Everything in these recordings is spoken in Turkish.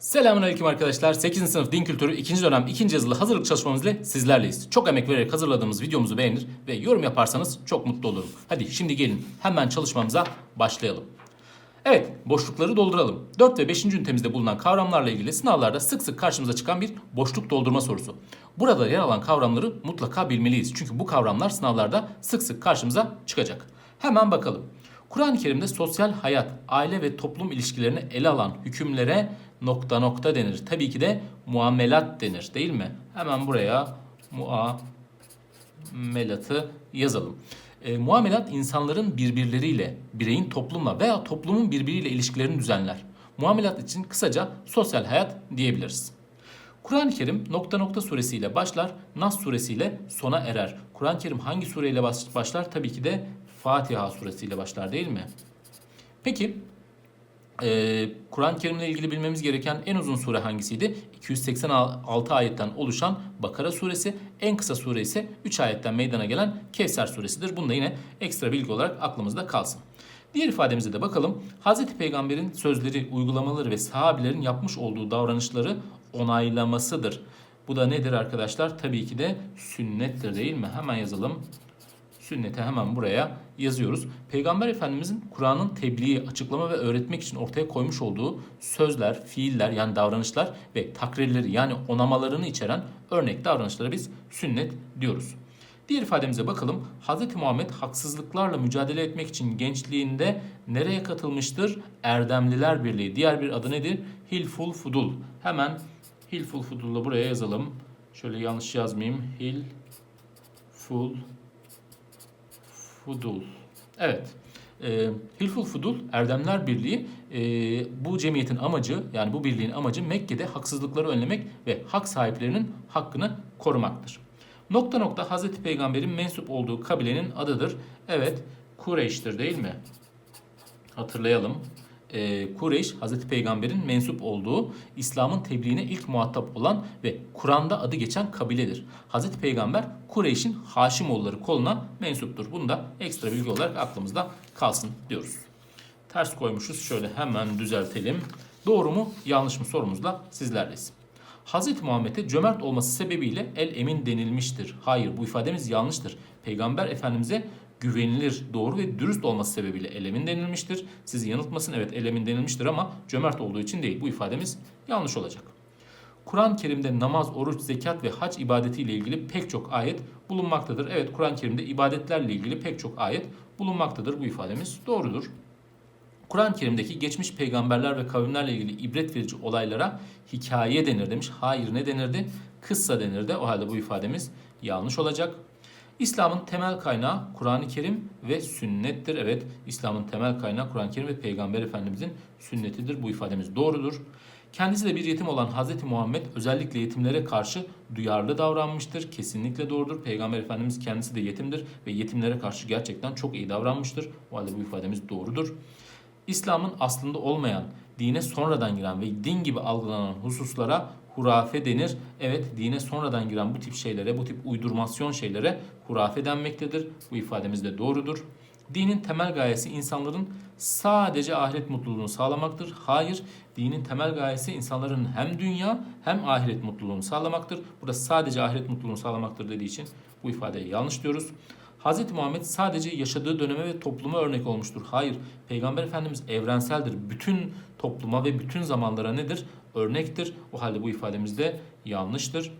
Selamünaleyküm arkadaşlar. 8. sınıf din kültürü 2. dönem 2. yazılı hazırlık çalışmamız ile sizlerleyiz. Çok emek vererek hazırladığımız videomuzu beğenir ve yorum yaparsanız çok mutlu olurum. Hadi şimdi gelin hemen çalışmamıza başlayalım. Evet, boşlukları dolduralım. 4 ve 5. ünitemizde bulunan kavramlarla ilgili sınavlarda sık sık karşımıza çıkan bir boşluk doldurma sorusu. Burada yer alan kavramları mutlaka bilmeliyiz. Çünkü bu kavramlar sınavlarda sık sık karşımıza çıkacak. Hemen bakalım. Kur'an-ı Kerim'de sosyal hayat, aile ve toplum ilişkilerini ele alan hükümlere nokta nokta denir. Tabii ki de muamelat denir değil mi? Hemen buraya muamelatı yazalım. E, muamelat insanların birbirleriyle, bireyin toplumla veya toplumun birbiriyle ilişkilerini düzenler. Muamelat için kısaca sosyal hayat diyebiliriz. Kur'an-ı Kerim nokta nokta suresiyle başlar, Nas suresiyle sona erer. Kur'an-ı Kerim hangi sureyle baş- başlar? Tabii ki de Fatiha suresiyle başlar değil mi? Peki ee, Kur'an-ı Kerim'le ilgili bilmemiz gereken en uzun sure hangisiydi? 286 ayetten oluşan Bakara suresi. En kısa sure ise 3 ayetten meydana gelen Kevser suresidir. Bunu da yine ekstra bilgi olarak aklımızda kalsın. Diğer ifademize de bakalım. Hz. Peygamber'in sözleri, uygulamaları ve sahabilerin yapmış olduğu davranışları onaylamasıdır. Bu da nedir arkadaşlar? Tabii ki de sünnettir değil mi? Hemen yazalım. Sünneti hemen buraya yazıyoruz. Peygamber Efendimizin Kur'an'ın tebliği, açıklama ve öğretmek için ortaya koymuş olduğu sözler, fiiller yani davranışlar ve takrirleri yani onamalarını içeren örnek davranışlara biz sünnet diyoruz. Diğer ifademize bakalım. Hz. Muhammed haksızlıklarla mücadele etmek için gençliğinde nereye katılmıştır? Erdemliler Birliği. Diğer bir adı nedir? Hilful Fudul. Hemen Hilful Fudul'la buraya yazalım. Şöyle yanlış yazmayayım. Hilful Fudul. Evet. E, Hilful Fudul Erdemler Birliği e, bu cemiyetin amacı yani bu birliğin amacı Mekke'de haksızlıkları önlemek ve hak sahiplerinin hakkını korumaktır. Nokta nokta Hazreti Peygamber'in mensup olduğu kabilenin adıdır. Evet Kureyş'tir değil mi? Hatırlayalım. Ee, Kureyş, Hazreti Peygamber'in mensup olduğu, İslam'ın tebliğine ilk muhatap olan ve Kur'an'da adı geçen kabiledir. Hazreti Peygamber Kureyş'in Haşimoğulları koluna mensuptur. Bunu da ekstra bilgi olarak aklımızda kalsın diyoruz. Ters koymuşuz. Şöyle hemen düzeltelim. Doğru mu yanlış mı sorumuzla sizlerleyiz. Hazreti Muhammed'e cömert olması sebebiyle el emin denilmiştir. Hayır bu ifademiz yanlıştır. Peygamber Efendimiz'e güvenilir, doğru ve dürüst olması sebebiyle el emin denilmiştir. Sizi yanıltmasın evet el emin denilmiştir ama cömert olduğu için değil. Bu ifademiz yanlış olacak. Kur'an-ı Kerim'de namaz, oruç, zekat ve hac ibadetiyle ilgili pek çok ayet bulunmaktadır. Evet Kur'an-ı Kerim'de ibadetlerle ilgili pek çok ayet bulunmaktadır. Bu ifademiz doğrudur. Kur'an-ı Kerim'deki geçmiş peygamberler ve kavimlerle ilgili ibret verici olaylara hikaye denir demiş. Hayır ne denirdi? Kıssa denirdi. O halde bu ifademiz yanlış olacak. İslam'ın temel kaynağı Kur'an-ı Kerim ve sünnettir. Evet, İslam'ın temel kaynağı Kur'an-ı Kerim ve Peygamber Efendimizin sünnetidir. Bu ifademiz doğrudur. Kendisi de bir yetim olan Hz. Muhammed özellikle yetimlere karşı duyarlı davranmıştır. Kesinlikle doğrudur. Peygamber Efendimiz kendisi de yetimdir ve yetimlere karşı gerçekten çok iyi davranmıştır. O halde bu ifademiz doğrudur. İslam'ın aslında olmayan, dine sonradan giren ve din gibi algılanan hususlara hurafe denir. Evet dine sonradan giren bu tip şeylere, bu tip uydurmasyon şeylere hurafe denmektedir. Bu ifademiz de doğrudur. Dinin temel gayesi insanların sadece ahiret mutluluğunu sağlamaktır. Hayır, dinin temel gayesi insanların hem dünya hem ahiret mutluluğunu sağlamaktır. Burada sadece ahiret mutluluğunu sağlamaktır dediği için bu ifadeyi yanlış diyoruz. Hz. Muhammed sadece yaşadığı döneme ve topluma örnek olmuştur. Hayır, Peygamber Efendimiz evrenseldir. Bütün topluma ve bütün zamanlara nedir? Örnektir. O halde bu ifademiz de yanlıştır.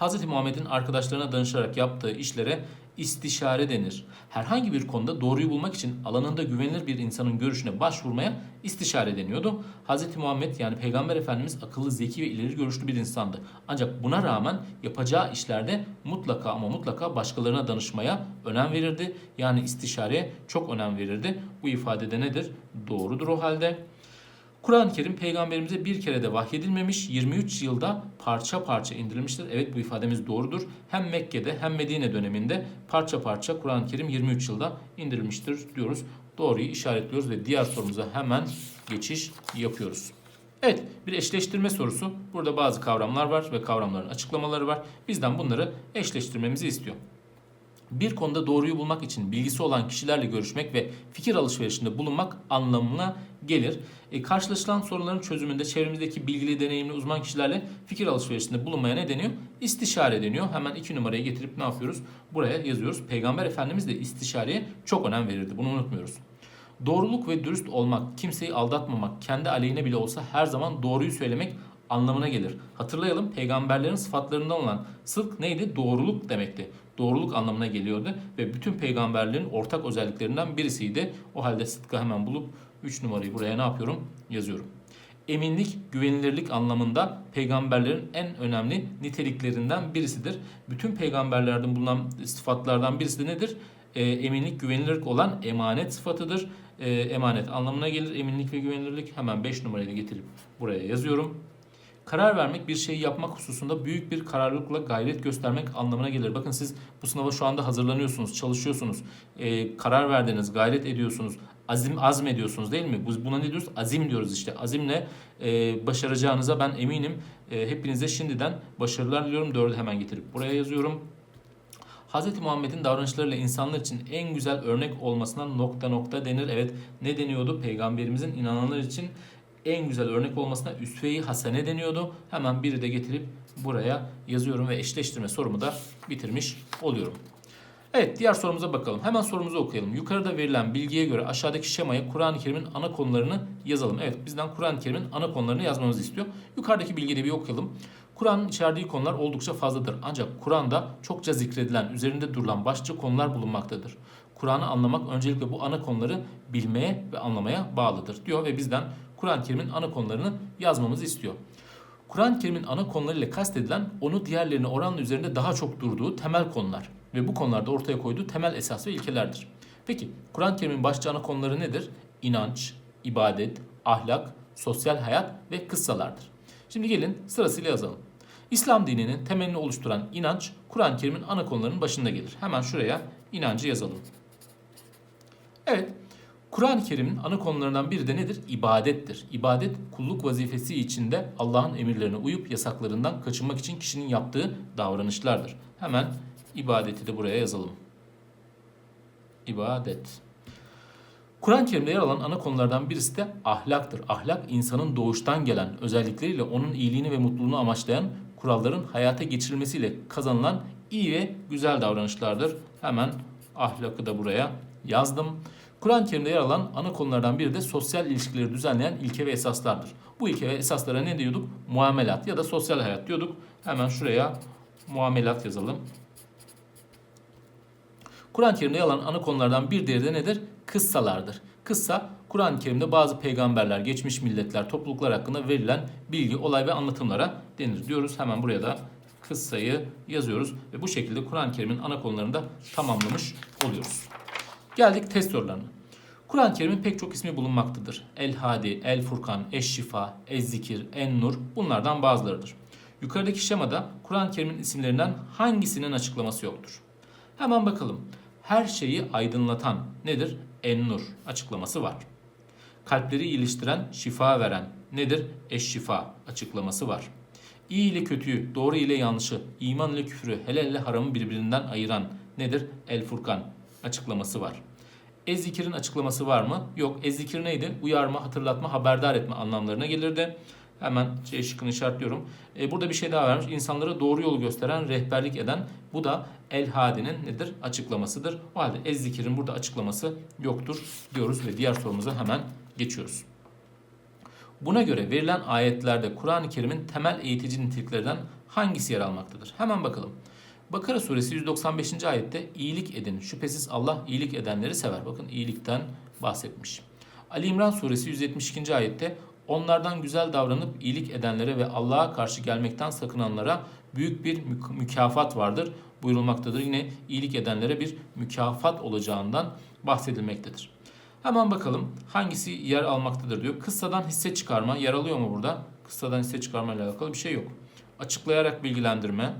Hz. Muhammed'in arkadaşlarına danışarak yaptığı işlere istişare denir. Herhangi bir konuda doğruyu bulmak için alanında güvenilir bir insanın görüşüne başvurmaya istişare deniyordu. Hz. Muhammed yani Peygamber Efendimiz akıllı, zeki ve ileri görüşlü bir insandı. Ancak buna rağmen yapacağı işlerde mutlaka ama mutlaka başkalarına danışmaya önem verirdi. Yani istişareye çok önem verirdi. Bu ifadede nedir? Doğrudur o halde. Kur'an-ı Kerim peygamberimize bir kere de vahyedilmemiş, 23 yılda parça parça indirilmiştir. Evet bu ifademiz doğrudur. Hem Mekke'de hem Medine döneminde parça parça Kur'an-ı Kerim 23 yılda indirilmiştir diyoruz. Doğruyu işaretliyoruz ve diğer sorumuza hemen geçiş yapıyoruz. Evet bir eşleştirme sorusu. Burada bazı kavramlar var ve kavramların açıklamaları var. Bizden bunları eşleştirmemizi istiyor. Bir konuda doğruyu bulmak için bilgisi olan kişilerle görüşmek ve fikir alışverişinde bulunmak anlamına gelir. E, karşılaşılan sorunların çözümünde çevremizdeki bilgili, deneyimli uzman kişilerle fikir alışverişinde bulunmaya ne deniyor? İstişare deniyor. Hemen iki numarayı getirip ne yapıyoruz? Buraya yazıyoruz. Peygamber Efendimiz de istişareye çok önem verirdi. Bunu unutmuyoruz. Doğruluk ve dürüst olmak, kimseyi aldatmamak, kendi aleyhine bile olsa her zaman doğruyu söylemek anlamına gelir. Hatırlayalım peygamberlerin sıfatlarından olan sıdk neydi? Doğruluk demekti. Doğruluk anlamına geliyordu ve bütün peygamberlerin ortak özelliklerinden birisiydi. O halde sıdkı hemen bulup 3 numarayı buraya ne yapıyorum? Yazıyorum. Eminlik, güvenilirlik anlamında peygamberlerin en önemli niteliklerinden birisidir. Bütün peygamberlerden bulunan sıfatlardan birisi de nedir? E, eminlik, güvenilirlik olan emanet sıfatıdır. E, emanet anlamına gelir. Eminlik ve güvenilirlik hemen 5 numarayı getirip buraya yazıyorum. Karar vermek bir şeyi yapmak hususunda büyük bir kararlılıkla gayret göstermek anlamına gelir. Bakın siz bu sınava şu anda hazırlanıyorsunuz, çalışıyorsunuz, e, karar verdiniz, gayret ediyorsunuz, azim azmediyorsunuz değil mi? Bu- Buna ne diyoruz? Azim diyoruz işte. Azimle e, başaracağınıza ben eminim. E, hepinize şimdiden başarılar diliyorum. Dördü hemen getirip buraya yazıyorum. Hz. Muhammed'in davranışlarıyla insanlar için en güzel örnek olmasına nokta nokta denir. Evet ne deniyordu? Peygamberimizin inananlar için en güzel örnek olmasına üsve-i hasene deniyordu. Hemen biri de getirip buraya yazıyorum ve eşleştirme sorumu da bitirmiş oluyorum. Evet diğer sorumuza bakalım. Hemen sorumuzu okuyalım. Yukarıda verilen bilgiye göre aşağıdaki şemaya Kur'an-ı Kerim'in ana konularını yazalım. Evet bizden Kur'an-ı Kerim'in ana konularını yazmamızı istiyor. Yukarıdaki bilgiyi bir okuyalım. Kur'an'ın içerdiği konular oldukça fazladır. Ancak Kur'an'da çokça zikredilen, üzerinde durulan başlıca konular bulunmaktadır. Kur'an'ı anlamak öncelikle bu ana konuları bilmeye ve anlamaya bağlıdır diyor ve bizden Kur'an-ı Kerim'in ana konularını yazmamızı istiyor. Kur'an-ı Kerim'in ana konularıyla kastedilen onu diğerlerine oranla üzerinde daha çok durduğu temel konular ve bu konularda ortaya koyduğu temel esas ve ilkelerdir. Peki Kur'an-ı Kerim'in başlıca ana konuları nedir? İnanç, ibadet, ahlak, sosyal hayat ve kıssalardır. Şimdi gelin sırasıyla yazalım. İslam dininin temelini oluşturan inanç Kur'an-ı Kerim'in ana konularının başında gelir. Hemen şuraya inancı yazalım. Evet, Kur'an-ı Kerim'in ana konularından biri de nedir? İbadettir. İbadet kulluk vazifesi içinde Allah'ın emirlerine uyup yasaklarından kaçınmak için kişinin yaptığı davranışlardır. Hemen ibadeti de buraya yazalım. İbadet. Kur'an-ı Kerim'de yer alan ana konulardan birisi de ahlaktır. Ahlak insanın doğuştan gelen özellikleriyle onun iyiliğini ve mutluluğunu amaçlayan kuralların hayata geçirilmesiyle kazanılan iyi ve güzel davranışlardır. Hemen ahlakı da buraya yazdım. Kur'an-ı Kerim'de yer alan ana konulardan biri de sosyal ilişkileri düzenleyen ilke ve esaslardır. Bu ilke ve esaslara ne diyorduk? Muamelat ya da sosyal hayat diyorduk. Hemen şuraya muamelat yazalım. Kur'an-ı Kerim'de yer alan ana konulardan bir diğeri de nedir? Kıssalardır. Kıssa, Kur'an-ı Kerim'de bazı peygamberler, geçmiş milletler, topluluklar hakkında verilen bilgi, olay ve anlatımlara denir diyoruz. Hemen buraya da kıssayı yazıyoruz ve bu şekilde Kur'an-ı Kerim'in ana konularını da tamamlamış oluyoruz. Geldik test sorularına. Kur'an-ı Kerim'in pek çok ismi bulunmaktadır. El-Hadi, El-Furkan, Eş-Şifa, Ez-Zikir, En-Nur bunlardan bazılarıdır. Yukarıdaki şemada Kur'an-ı Kerim'in isimlerinden hangisinin açıklaması yoktur? Hemen bakalım. Her şeyi aydınlatan nedir? En-Nur açıklaması var. Kalpleri iyileştiren, şifa veren nedir? Eş-Şifa açıklaması var. İyi ile kötüyü, doğru ile yanlışı, iman ile küfrü, helal ile haramı birbirinden ayıran nedir? El-Furkan açıklaması var. Ez-Zikir'in açıklaması var mı? Yok. Ez-Zikir neydi? Uyarma, hatırlatma, haberdar etme anlamlarına gelirdi. Hemen C şıkkını işaretliyorum. E, burada bir şey daha vermiş. İnsanlara doğru yolu gösteren, rehberlik eden. Bu da El Hadi'nin nedir? Açıklamasıdır. O halde Ez-Zikir'in burada açıklaması yoktur diyoruz ve diğer sorumuza hemen geçiyoruz. Buna göre verilen ayetlerde Kur'an-ı Kerim'in temel eğitici niteliklerden hangisi yer almaktadır? Hemen bakalım. Bakara suresi 195. ayette iyilik edin. Şüphesiz Allah iyilik edenleri sever. Bakın iyilikten bahsetmiş. Ali İmran suresi 172. ayette onlardan güzel davranıp iyilik edenlere ve Allah'a karşı gelmekten sakınanlara büyük bir mük- mükafat vardır buyurulmaktadır. Yine iyilik edenlere bir mükafat olacağından bahsedilmektedir. Hemen bakalım hangisi yer almaktadır diyor. Kıssadan hisse çıkarma yer alıyor mu burada? Kıssadan hisse çıkarma ile alakalı bir şey yok. Açıklayarak bilgilendirme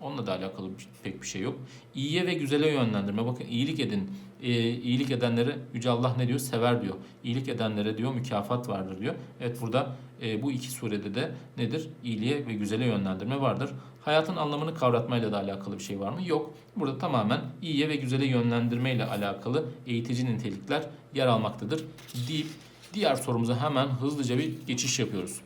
Onunla da alakalı pek bir şey yok. İyiye ve güzele yönlendirme. Bakın iyilik edin. Ee, iyilik edenlere Yüce Allah ne diyor? Sever diyor. İyilik edenlere diyor mükafat vardır diyor. Evet burada e, bu iki surede de nedir? İyiliğe ve güzele yönlendirme vardır. Hayatın anlamını kavratmayla da alakalı bir şey var mı? Yok. Burada tamamen iyiye ve güzele yönlendirmeyle alakalı eğitici nitelikler yer almaktadır deyip diğer sorumuza hemen hızlıca bir geçiş yapıyoruz.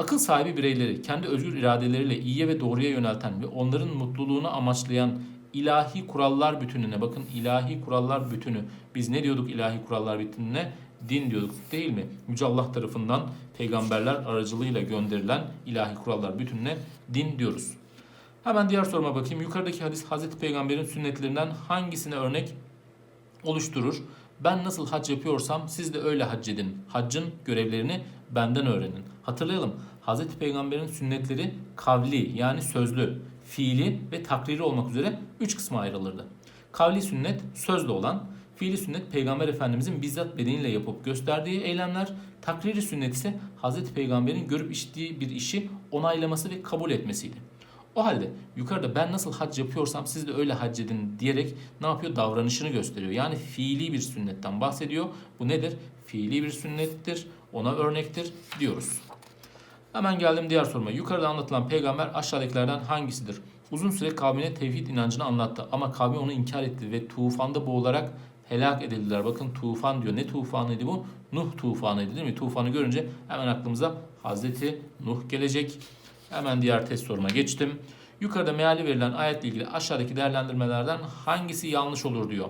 Akıl sahibi bireyleri kendi özgür iradeleriyle iyiye ve doğruya yönelten ve onların mutluluğunu amaçlayan ilahi kurallar bütününe bakın ilahi kurallar bütünü biz ne diyorduk ilahi kurallar bütününe din diyorduk değil mi? Yüce Allah tarafından peygamberler aracılığıyla gönderilen ilahi kurallar bütününe din diyoruz. Hemen diğer soruma bakayım. Yukarıdaki hadis Hazreti Peygamber'in sünnetlerinden hangisine örnek oluşturur? Ben nasıl hac yapıyorsam siz de öyle hac edin. Haccın görevlerini benden öğrenin. Hatırlayalım. Hazreti Peygamber'in sünnetleri kavli yani sözlü, fiili ve takriri olmak üzere üç kısma ayrılırdı. Kavli sünnet sözlü olan, fiili sünnet Peygamber Efendimizin bizzat bedeniyle yapıp gösterdiği eylemler, takriri sünnet ise Hazreti Peygamber'in görüp işittiği bir işi onaylaması ve kabul etmesiydi. O halde yukarıda ben nasıl hac yapıyorsam siz de öyle hac edin diyerek ne yapıyor? Davranışını gösteriyor. Yani fiili bir sünnetten bahsediyor. Bu nedir? Fiili bir sünnettir. Ona örnektir diyoruz. Hemen geldim diğer soruma. Yukarıda anlatılan peygamber aşağıdakilerden hangisidir? Uzun süre kavmine tevhid inancını anlattı ama kavmi onu inkar etti ve tufanda boğularak helak edildiler. Bakın tufan diyor. Ne tufanıydı bu? Nuh tufanıydı değil mi? Tufanı görünce hemen aklımıza Hazreti Nuh gelecek. Hemen diğer test soruma geçtim. Yukarıda meali verilen ayetle ilgili aşağıdaki değerlendirmelerden hangisi yanlış olur diyor.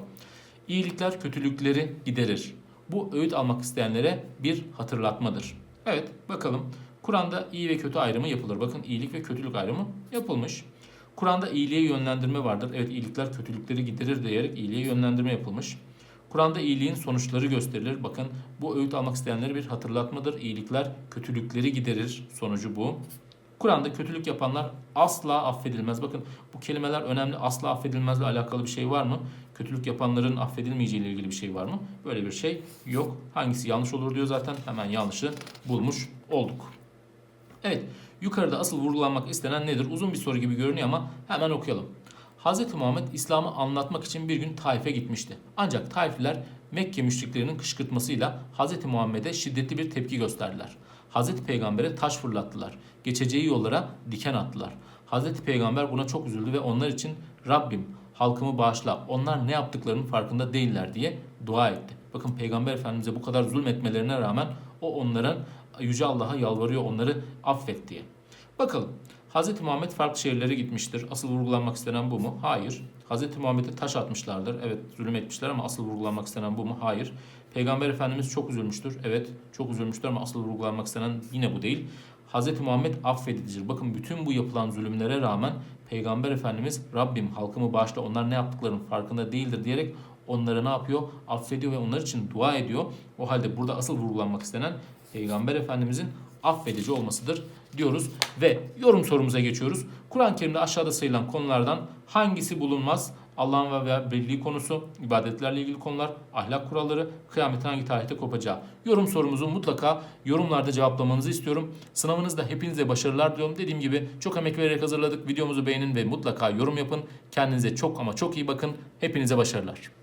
İyilikler kötülükleri giderir. Bu öğüt almak isteyenlere bir hatırlatmadır. Evet bakalım. Kur'an'da iyi ve kötü ayrımı yapılır. Bakın iyilik ve kötülük ayrımı yapılmış. Kur'an'da iyiliğe yönlendirme vardır. Evet iyilikler kötülükleri giderir diyerek iyiliğe yönlendirme yapılmış. Kur'an'da iyiliğin sonuçları gösterilir. Bakın bu öğüt almak isteyenlere bir hatırlatmadır. İyilikler kötülükleri giderir. Sonucu bu. Kur'an'da kötülük yapanlar asla affedilmez. Bakın bu kelimeler önemli. Asla affedilmezle alakalı bir şey var mı? Kötülük yapanların affedilmeyeceği ilgili bir şey var mı? Böyle bir şey yok. Hangisi yanlış olur diyor zaten. Hemen yanlışı bulmuş olduk. Evet, yukarıda asıl vurgulanmak istenen nedir? Uzun bir soru gibi görünüyor ama hemen okuyalım. Hz. Muhammed İslam'ı anlatmak için bir gün Taif'e gitmişti. Ancak Taifliler Mekke müşriklerinin kışkırtmasıyla Hz. Muhammed'e şiddetli bir tepki gösterdiler. Hz. Peygamber'e taş fırlattılar. Geçeceği yollara diken attılar. Hz. Peygamber buna çok üzüldü ve onlar için Rabbim halkımı bağışla onlar ne yaptıklarının farkında değiller diye dua etti. Bakın Peygamber Efendimiz'e bu kadar zulmetmelerine rağmen o onların Yüce Allah'a yalvarıyor onları affet diye. Bakalım Hz. Muhammed farklı şehirlere gitmiştir. Asıl vurgulanmak istenen bu mu? Hayır. Hz. Muhammed'e taş atmışlardır. Evet zulüm etmişler ama asıl vurgulanmak istenen bu mu? Hayır. Peygamber Efendimiz çok üzülmüştür. Evet çok üzülmüştür ama asıl vurgulanmak istenen yine bu değil. Hz. Muhammed affedicidir. Bakın bütün bu yapılan zulümlere rağmen Peygamber Efendimiz Rabbim halkımı bağışla onlar ne yaptıklarının farkında değildir diyerek onları ne yapıyor? Affediyor ve onlar için dua ediyor. O halde burada asıl vurgulanmak istenen Peygamber Efendimizin affedici olmasıdır diyoruz ve yorum sorumuza geçiyoruz. Kur'an-ı Kerim'de aşağıda sayılan konulardan hangisi bulunmaz? Allah'ın ve birliği konusu, ibadetlerle ilgili konular, ahlak kuralları, kıyametin hangi tarihte kopacağı. Yorum sorumuzu mutlaka yorumlarda cevaplamanızı istiyorum. Sınavınızda hepinize başarılar diliyorum. Dediğim gibi çok emek vererek hazırladık. Videomuzu beğenin ve mutlaka yorum yapın. Kendinize çok ama çok iyi bakın. Hepinize başarılar.